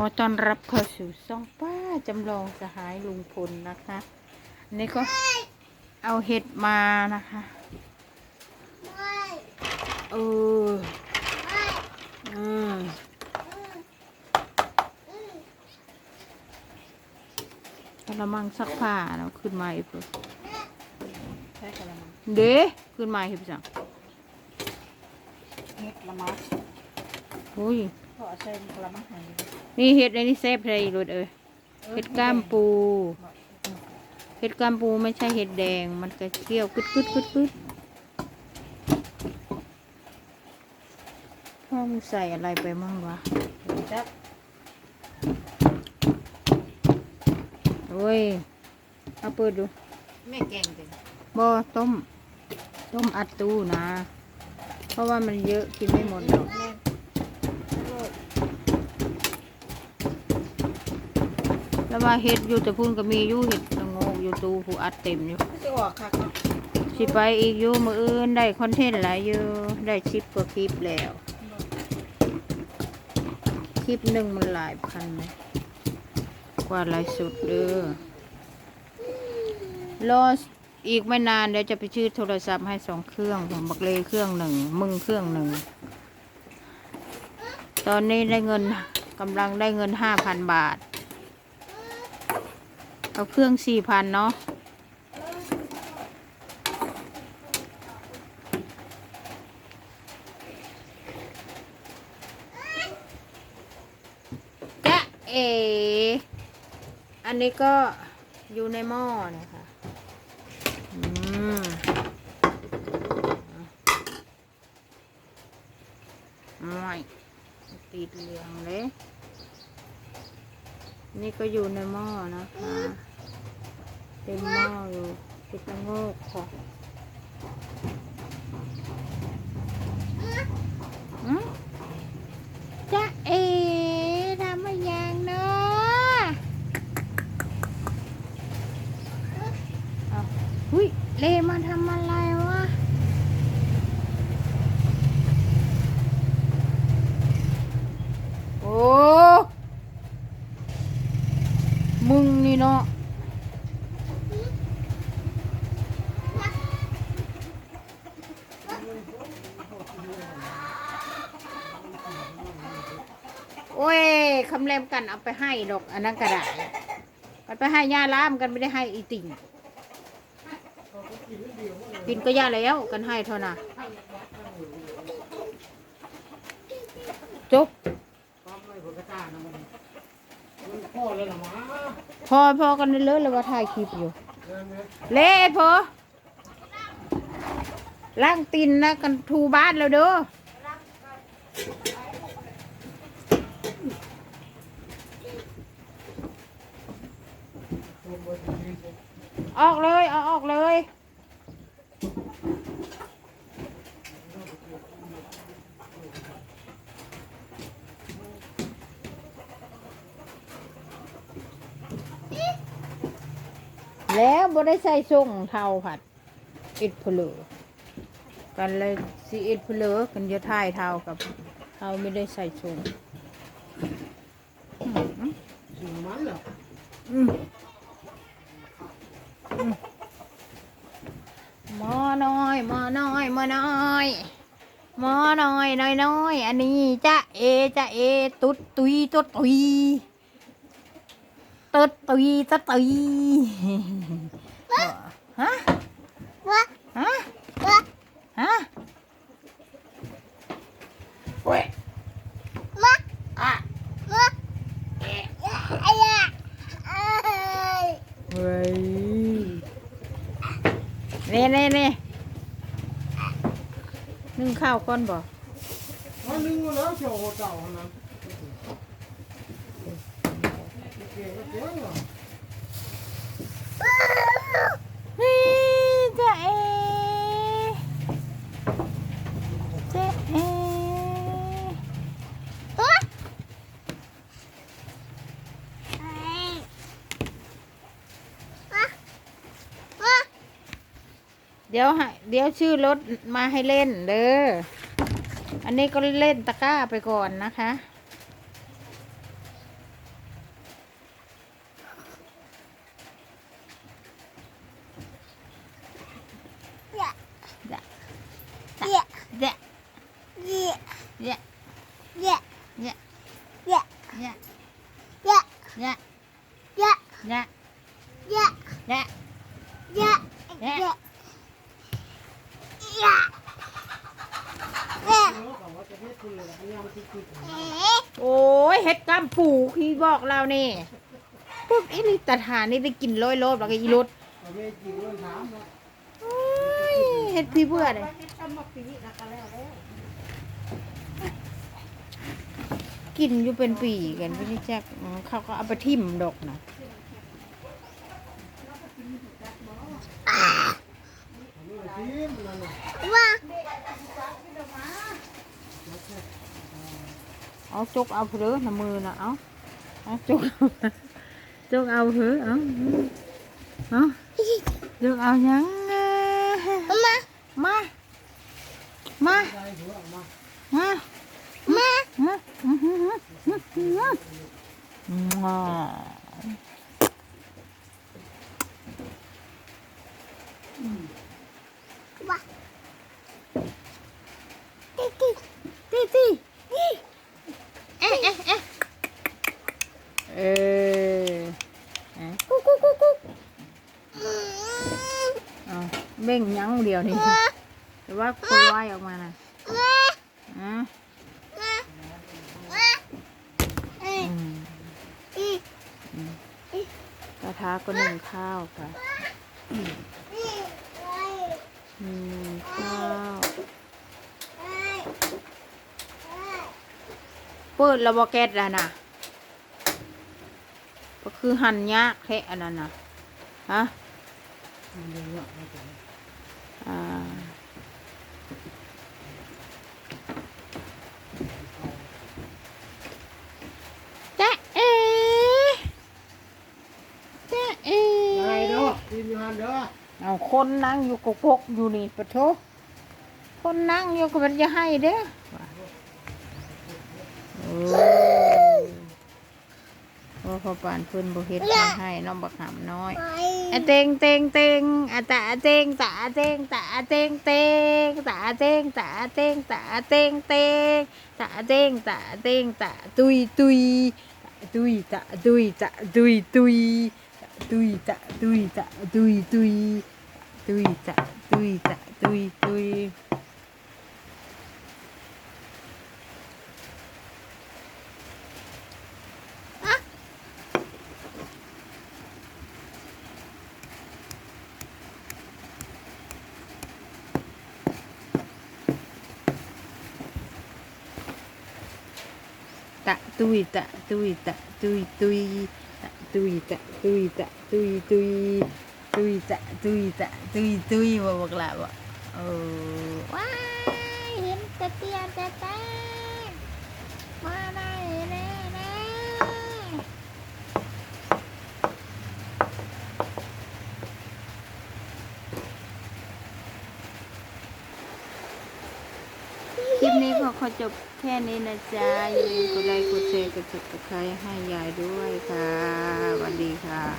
อต้อนรับเข้าสู่ซ่องป้าจำลองสหายลุงพลนะคะอันนี่ก็เอาเห็ดมานะคะเอออืมกระมังซักผ้าแล้วขึ้นมาอีกเพิ่นใช่กระมังเด้ขึ้นมาเห็ดจังเฮ็ดละมัดอุ้ย พอใส่กระมังหันนี่เห็ดในนี่แซ่บเลยรถเอ้ยเห็ดก้ามปู เห็ดกามปูไม่ใช่เห็ดแดง มันจะเคี้ยวกึดกึดกึดกึดพ่อมึงใส่อะไรไปมั่งวะจับโอ้ย เอาเปิดดูแม่แกงจังบ่ต้ม ต้มอัดตู้นะ เพราะว่ามันเยอะกินไม่หมดหรอก แม่โลด แล้ วว่าเห็ดอยู่แต่พุ่นก็มีอยู่เห็ดละโงกอยู่ตู้ผู้อัดเต็มอยู่ก็จะออกคักเนาะสิไปอีกอยู่มืออื่นได้คอนเทนต์หลายอยู่ได้ชิปกว่าคลิปแล้วคลิปหนึ่งมันหลายพันไหมกว่าหลายสุดเด้อรออีกไม่นานเดี๋ยวจะไปชื่อโทรศัพท์ให้สองเครื่องของบักเลเครื่องหนึ่งมึงเครื่องหนึ่งตอนนี้ได้เงินกำลังได้เงินห้าพันบาท เอาเครื่องสี่พันเนาะจะเอ อันนี้ก็อยู่ในหม้อนะคะอืมไม่ติดเหลืองเลย นี่ก็อยู่ในหม้อนะคะเต็มหม้ออยู่ติดตะโงกค่ะอืม จ๊ะเอทำมายังเนาะเอาหุยเลมาทำอะไรวะ โอ้ มึงนี่ เนาะโอ้ยคำแรมกันเอาไปให้ดอกอันนั้นก็ได้มันไปให้ย่าล้ามกันไม่ได้ให้อีติ่งกินก็ย่าแล้วกันให้เท่าน่ะจบ พ่อเลยเหรอมาพอพอกันเลยเลยว่าถ่ายคลิปอยู่ เละพอล้างตีนนะกันทูบ้านแล้วเด้อออกเลยเอาออกเลย แล้วบ่ได้ใส่ส่งเท่าผัดอิดเพลือกันเลยสิอิดเพลือกันจะท่ายเท่ากับเท่าไม่ได้ใส่ส่งมสิ่งมันเหรออืมอืมอน้อยมอน้อยมอน้อยมอน้อยน้อยน้อยอันนี้จะเอจะเอ ตุ๊ดตุยตุ๊ดตุย ตุ๊ดตุยตุ๊ดตุยฮะฮะฮะเว้ยอะเว้ยเน่เน่เน่นึ่งข้าวก่อนบ่มันนึงมาแล้วเชียวเจ้าคนนั้นเก่งก็เก่งเหรอ นี่จะเอจะเอเดี๋ยวให้เดี๋ยวชื่อรถมาให้เล่นเด้อ อันนี้ก็เล่นตะกร้าไปก่อนนะคะ เนี่ย Yeah, เนี่ย yeah, เนี่ย yeah, เนี่ย yeah, Yeah. yeah, yeah. เออเขาว่าจะเฮ็ดคุณเลยอันนี้มันคือคือโอ้ยเฮ็ดกำปูพี่บอกเรานี่ปุ๊บไอ้นี่ตาทานนี่ได้กินร้อยโลบแล้วก็อีรถเอาเวจีเรื่องถามนะโอ้ยเฮ็ดพี่เบื่อเลย ทำมาปีนะ ก็แล้วแล้วกินอยู่เป็นปีกันไม่ได้จักอืมเขาก็เอาไปทิ่มดอกนะอันนี้ทีมนั่นน่ะ Wow. เอาจกเอาเพลือน้ำมือนะเอาเอาจกเอาจกเอาเพลือเอาเอาจกเอายังนะ Mama, มามาได้หัวออกมามา เอ๊ะเอ๊ะเอ๊ะเออเอ๊ะกุ๊กกุ๊กกุ๊กกุ๊ก Mm, เอาเบ่งยั้งเดียวนี่ ma, แต่ว่าคุยไว้ออกมานะ ma, อะ กระทะก็นึ่งข้าวค่ะนึ่งข้าวเปิดระบบแก๊สแล้วนะก็คือหั่นยากแท้อันนั้นนะฮะ มันเรื่องว่าเอาไป อ่าจ๊ะเอ๋จ๊ะเอ๋ ได้เด้อทีมอยู่หันเด้อ เอาคนนั่งอยู่กกกอยู่นี่ปะโทคนนั่งอยู่ก็มันจะให้เด้อโอ้โอ้พอปานเพิ่นบ่เฮ็ดมาให้น้องบักหำน้อยอะเตงเตงเตงอะตะเตงตะเตงตะเตงเตงตะเตงตะเตงตะเตงเตงตะเตงตะเตงตะตุยตุยตะตุยตะตุยตะตุยตุยตะตุยตะตุยตะตุย ตุยตุยตะตุยตะตุยตุยตะตุยตะตุยตะตุยตุยตะตุย ตะตุยตะตุยตุยตุยตะตุยตะตุยตุยว่าบอกละว่าเออว้ายเห็นตะเตียตะตามาได้แน่นะคลิปนี้ก็ขอจบแค่นี้นะจ๊ะอย่าลืมกดไลค์กดแชร์กด subscribe ให้ยายด้วยค่ะสวัสดีค่ะ